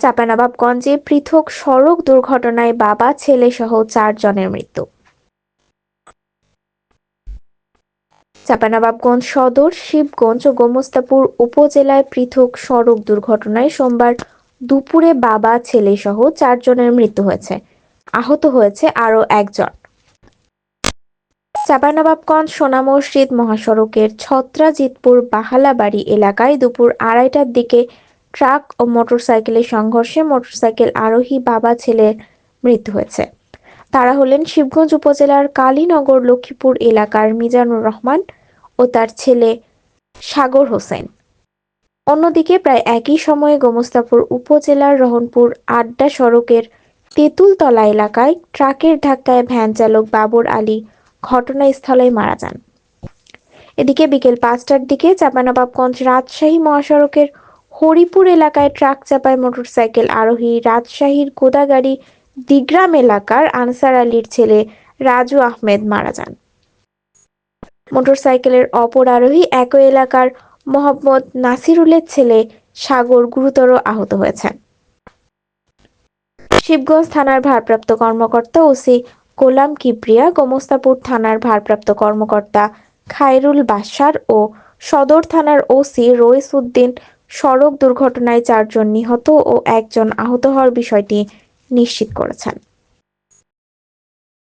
চাঁপানবাবগঞ্জে পৃথক সড়ক দুর্ঘটনায় বাবা, ছেলে সহ চারজনের মৃত্যু। চাঁপানবাবগঞ্জ সদর, শিবগঞ্জ ও গোমস্তাপুর উপজেলায় পৃথক সড়ক দুর্ঘটনায় সোমবার দুপুরে বাবা, ছেলে সহ চারজনের মৃত্যু হয়েছে। আহত হয়েছে আরও একজন। চাঁপানবাবগঞ্জ সোনা মসজিদ মহাসড়কের ছত্রাজিতপুর বাহালাবাড়ি এলাকায় দুপুর আড়াইটার দিকে ট্রাক ও মোটরসাইকেলের সংঘর্ষে মোটরসাইকেল আরোহী বাবা ছেলের মৃত্যু হয়েছে। তারা হলেন শিবগঞ্জ উপজেলার কালীনগর লক্ষ্মীপুর এলাকার মিজানুর রহমান ও তার ছেলে সাগর হোসেন। অন্যদিকে প্রায় একই সময়ে গোমস্তাপুর উপজেলার রহনপুর আড্ডা সড়কের তেঁতুলতলা এলাকায় ট্রাকের ধাক্কায় ভ্যান চালক বাবর আলী ঘটনাস্থলেই মারা যান। এদিকে বিকেল পাঁচটার দিকে চাঁপানবাবগঞ্জ রাজশাহী মহাসড়কের হরিপুর এলাকায় ট্রাক চাপায় মোটরসাইকেল আরোহী রাজশাহীর গোদাগাড়ি দিগ্রাম এলাকার আনসার আলীর ছেলে রাজু আহমেদ মারা যান। মোটরসাইকেলের অপর আরোহী একই এলাকার মোহাম্মদ নাসিরুলের ছেলে সাগর গুরুতর আহত হয়েছেন। শিবগঞ্জ থানার ভারপ্রাপ্ত কর্মকর্তা ওসি গোলাম কিবরিয়া গোমস্তাপুর থানার ভারপ্রাপ্ত কর্মকর্তা খায়রুল বাশার ও সদর থানার ওসি রইস উদ্দিন সড়ক দুর্ঘটনায় চারজন নিহত ও একজন আহত হওয়ার বিষয়টি নিশ্চিত করেছেন।